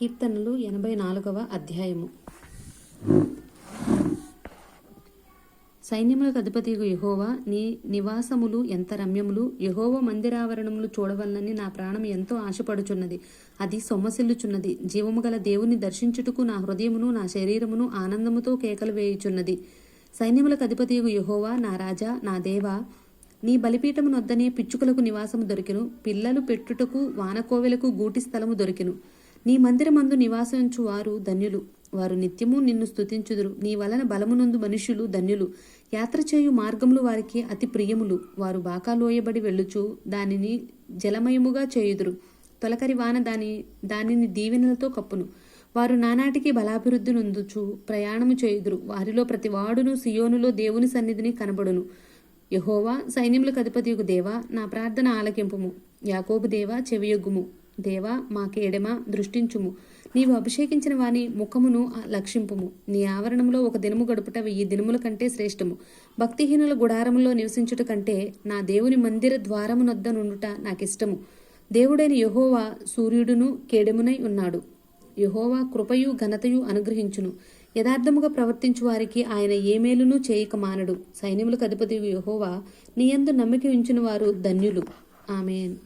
కీర్తనలు ఎనభై నాలుగవ అధ్యాయము. సైన్యములకు అధిపతి యహోవా నీ నివాసములు ఎంత రమ్యములు? యహోవ మందిరావరణములు చూడవలనని నా ప్రాణం ఎంతో ఆశపడుచున్నది. అది సొమ్మసిల్లుచున్నది. జీవము గల దేవుని దర్శించుటకు నా హృదయమును నా శరీరమును ఆనందముతో కేకలు వేయుచున్నది. సైన్యములకు అధిపతి యహోవా నా రాజా నా దేవా నీ బలిపీఠమునొద్దనే పిచ్చుకలకు నివాసము దొరికెను. పిల్లలు పెట్టుటకు వానకోవెలకు గూటి స్థలము దొరికెను. నీ మందిరమందు నివాసించు వారు ధన్యులు. వారు నిత్యము నిన్ను స్తుతించుదురు. నీ వలన బలమునందు మనుషులు ధన్యులు. యాత్ర చేయు మార్గములు వారికి అతి ప్రియములు. వారు బాకా లోయబడి వెళ్ళుచు దానిని జలమయముగా చేయుదురు. తొలకరి వాన దాని దానిని దీవెనలతో కప్పును. వారు నానాటికి బలాభివృద్ధి నొందుచు ప్రయాణము చేయుదురు. వారిలో ప్రతి వాడును సియోనులో దేవుని సన్నిధిని కనబడును. యహోవా సైన్యములకు అధిపతియగు దేవా నా ప్రార్థన ఆలకింపుము. యాకోబు దేవా చెవియొగ్గుము. దేవా మాకేడెమా దృష్టించుము. నీవు అభిషేకించిన వాని ముఖమును లక్షింపుము. నీ ఆవరణంలో ఒక దినము గడుపుట వెయ్యి దినముల కంటే శ్రేష్టము. భక్తిహీనుల గుడారములో నివసించుట కంటే నా దేవుని మందిర ద్వారమునొద్ద నుండుట నాకిష్టము. దేవుడైన యహోవా సూర్యుడును కేడెమునై ఉన్నాడు. యహోవా కృపయు ఘనతయు అనుగ్రహించును. యథార్థముగా ప్రవర్తించు వారికి ఆయన ఏ మేలును చేయక మానడు. సైన్యములకు అధిపతి యహోవా నీయందు నమ్మిక ఉంచిన వారు ధన్యులు. ఆమెన్.